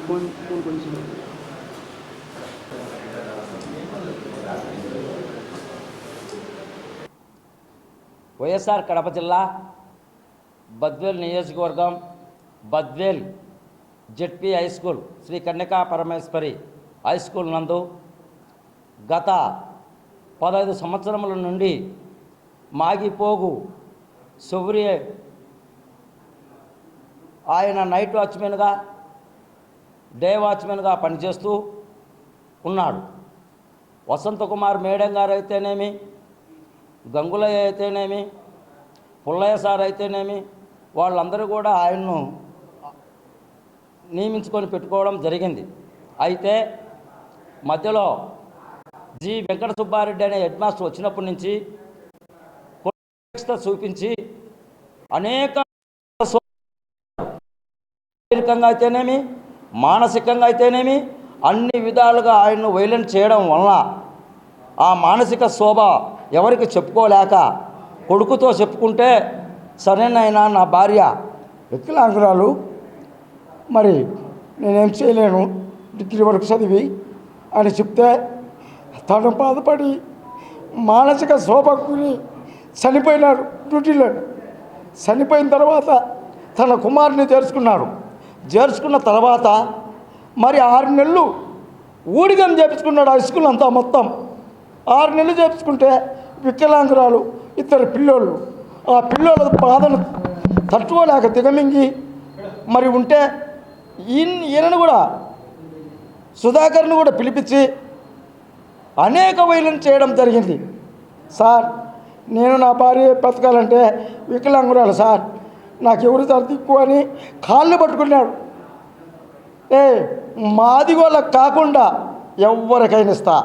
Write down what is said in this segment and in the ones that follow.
कौन कौन कौन सी बात है? వైఎస్ఆర్ కడప జిల్లా బద్వేల్ నియోజకవర్గం Badvel ZP high school Sri Kanyaka Parameshwari high school నందు గత పదహైదు సంవత్సరముల నుండి మాగిపోగు సుబ్రి ఆయన నైట్ వాచ్మెన్గా డే వాచ్మెన్గా పనిచేస్తూ ఉన్నాడు. వసంత కుమార్ మేడం గారు అయితేనేమి గంగులయ్య అయితేనేమి? పుల్లయ్య సార్ అయితేనేమి? వాళ్ళందరూ కూడా ఆయన్ను నియమించుకొని పెట్టుకోవడం జరిగింది. అయితే మధ్యలో జి. వెంకట సుబ్బారెడ్డి అనే హెడ్ మాస్టర్ వచ్చినప్పటి నుంచి చూపించి అనేక అయితేనేమి? మానసికంగా అయితేనేమి అన్ని విధాలుగా ఆయన్ను వైలెంట్ చేయడం వలన ఆ మానసిక శోభ ఎవరికి చెప్పుకోలేక కొడుకుతో చెప్పుకుంటే సరేనైనా నా భార్య వికలాంగురాలు. మరి నేనేం చేయలేను డిగ్రీ వరకు చదివి అని చెప్తే తను బాధపడి మానసిక శోభకుని చనిపోయినాడు డ్యూటీలో చనిపోయిన తర్వాత తన కుమారుని చేర్చుకున్నాడు చేర్చుకున్న తర్వాత మరి ఆరు నెలలు ఊడిగం చేపించుకున్నాడు ఆ స్కూల్ అంతా మొత్తం. ఆరు నెలలు చేపించుకుంటే వికలాంగురాలు ఇద్దరు పిల్లోళ్ళు. ఆ పిల్లోళ్ళ బాధను తట్టుకోలేక దిగమింగి మరి ఉంటే ఈయనను కూడా సుధాకర్ను కూడా పిలిపించి అనేక వైలను చేయడం జరిగింది. సార్ నేను నా భార్య బతకాలంటే వికలాంగురాలు సార్. నాకు ఎవరు సార్ అని కాళ్ళు పట్టుకున్నాడు. ఏ మాది వాళ్ళకు కాకుండా ఎవరికైనా ఇస్తా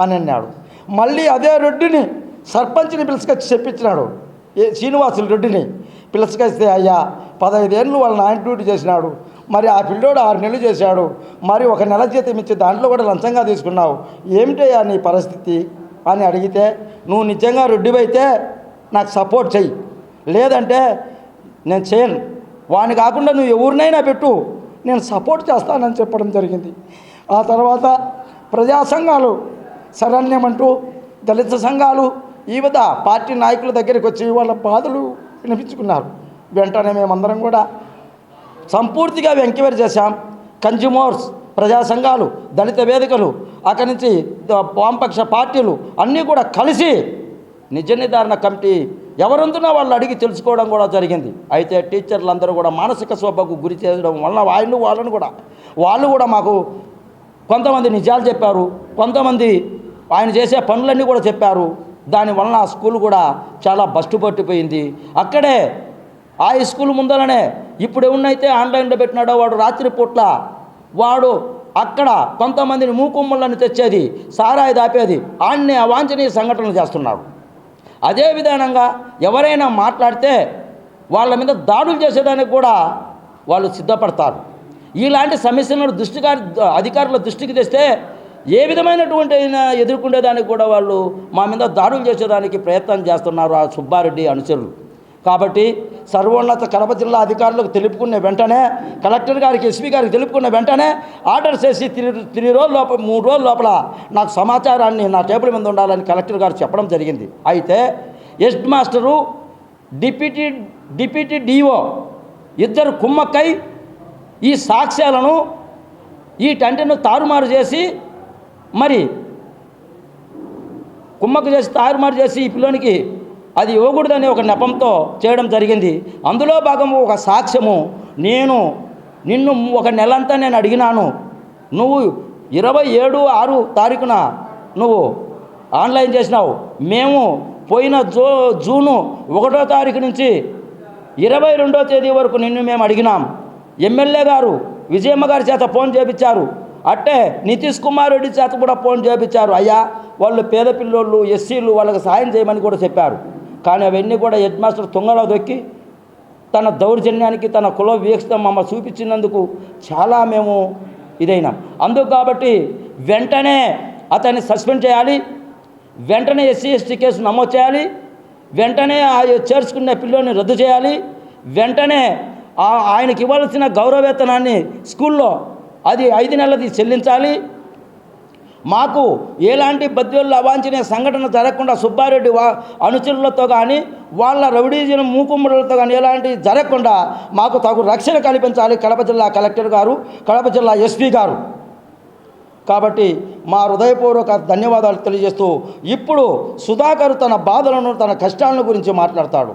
అని అన్నాడు. మళ్ళీ అదే రెడ్డిని సర్పంచ్ని పిలుచుకొచ్చి చెప్పించినాడు. ఏ శ్రీనివాసులు రెడ్డిని పిలుచుకొస్తే అయ్యా పదహైదేళ్ళు వాళ్ళ నాయన డ్యూటీ చేసినాడు. మరి ఆ పిల్లోడు ఆరు నెలలు చేశాడు. మరి ఒక నెల జీతం ఇచ్చి దాంట్లో కూడా లంచంగా తీసుకున్నావు. ఏమిటయ్యా నీ పరిస్థితి? అని అడిగితే నువ్వు నిజంగా రెడ్డివైతే నాకు సపోర్ట్ చెయ్యి. లేదంటే నేను చేయను. వాడిని కాకుండా నువ్వు ఎవరినైనా పెట్టు. నేను సపోర్ట్ చేస్తానని చెప్పడం జరిగింది. ఆ తర్వాత ప్రజా సంఘాలు శరణ్యమంటూ దళిత సంఘాలు ఈ విధ పార్టీ నాయకుల దగ్గరికి వచ్చి వాళ్ళ బాధలు వినిపించుకున్నారు. వెంటనే మేమందరం కూడా సంపూర్తిగా ఎంక్వైరీ చేశాం. కన్జ్యూమర్స్ ప్రజా సంఘాలు దళిత వేదికలు అక్కడి నుంచి వామపక్ష పార్టీలు అన్నీ కూడా కలిసి నిజ నిర్ధారణ కమిటీ ఎవరందున వాళ్ళు అడిగి తెలుసుకోవడం కూడా జరిగింది. అయితే టీచర్లందరూ కూడా మానసిక శోభకు గురి చేయడం వలన వాళ్ళు వాళ్ళని కూడా వాళ్ళు కూడా మాకు కొంతమంది నిజాలు చెప్పారు కొంతమంది ఆయన చేసే పనులన్నీ కూడా చెప్పారు. దాని వలన ఆ స్కూల్ కూడా చాలా బస్టు పట్టిపోయింది. అక్కడే ఆ స్కూల్ ముందరనే ఇప్పుడు ఏమున్నైతే ఆన్లైన్లో పెట్టినాడో వాడు రాత్రి పూట్ల వాడు అక్కడ కొంతమందిని మూకుమ్మలను తెచ్చేది సారాయి దాపేది. ఆన్నే అవాంఛనీయ సంఘటనలు చేస్తున్నాడు. అదే విధానంగా ఎవరైనా మాట్లాడితే వాళ్ళ మీద దాడులు చేసేదానికి కూడా వాళ్ళు సిద్ధపడతారు. ఇలాంటి సమస్యలను దృష్టి అధికారుల దృష్టికి తెస్తే ఏ విధమైనటువంటి అయినా ఎదుర్కొనేదానికి కూడా వాళ్ళు మా మీద దాడులు చేసేదానికి ప్రయత్నం చేస్తున్నారు ఆ సుబ్బారెడ్డి అనుచరులు. కాబట్టి సర్వోన్నత కడప జిల్లా అధికారులకు తెలుపుకున్న వెంటనే కలెక్టర్ గారికి ఎస్పీ గారికి తెలుపుకున్న వెంటనే ఆర్డర్ చేసి త్రీ రోజుల లోపల మూడు రోజుల లోపల నాకు సమాచారాన్ని నా టేబుల్ మీద ఉండాలని కలెక్టర్ గారు చెప్పడం జరిగింది. అయితే head master deputy deputy DO ఇద్దరు కుమ్మక్కై ఈ సాక్ష్యాలను ఈ టెంటను తారుమారు చేసి మరి కుమ్మకు చేసి తారుమారు చేసి ఈ పిల్లోనికి అది ఇవ్వకూడదని ఒక నెపంతో చేయడం జరిగింది. అందులో భాగము ఒక సాక్ష్యము. నేను నిన్ను ఒక నెలంతా నేను అడిగినాను. నువ్వు ఇరవై ఏడు ఆరు తారీఖున నువ్వు ఆన్లైన్ చేసినావు. మేము పోయిన జూ జూను ఒకటో తారీఖు నుంచి ఇరవై రెండో తేదీ వరకు నిన్ను మేము అడిగినాం. ఎమ్మెల్యే గారు విజయమ్మ గారి చేత ఫోన్ చేపించారు. అట్టే నితీష్ కుమార్ రెడ్డి చేత కూడా ఫోన్ చేపించారు. అయ్యా వాళ్ళు పేద పిల్లోళ్ళు ఎస్సీలు వాళ్ళకి సాయం చేయమని కూడా చెప్పారు. కానీ అవన్నీ కూడా హెడ్ మాస్టర్ తుంగలో దొక్కి తన దౌర్జన్యానికి తన కుల వీక్షత మమ్మ చూపించినందుకు చాలా మేము ఇదైనాం. అందుకు కాబట్టి వెంటనే అతన్ని సస్పెండ్ చేయాలి. వెంటనే ఎస్సీ ఎస్టీ కేసు నమోదు చేయాలి. వెంటనే ఆ చేర్చుకున్న పిల్లోని రద్దు చేయాలి. వెంటనే ఆ ఆయనకి ఇవ్వాల్సిన గౌరవేతనాన్ని స్కూల్లో అది ఐదు నెలలది చెల్లించాలి. మాకు ఎలాంటి బద్వేళ్ళు అవాంఛనీయ సంఘటన జరగకుండా సుబ్బారెడ్డి వా అనుచరులతో కానీ వాళ్ళ రౌడీజన్ మూకుమ్మడులతో కానీ ఎలాంటి జరగకుండా మాకు తగు రక్షణ కల్పించాలి కడప జిల్లా కలెక్టర్ గారు కడప జిల్లా ఎస్పీ గారు. కాబట్టి మా హృదయపూర్వక ధన్యవాదాలు తెలియజేస్తూ ఇప్పుడు సుధాకర్ తన బాధలను తన కష్టాలను గురించి మాట్లాడతాడు.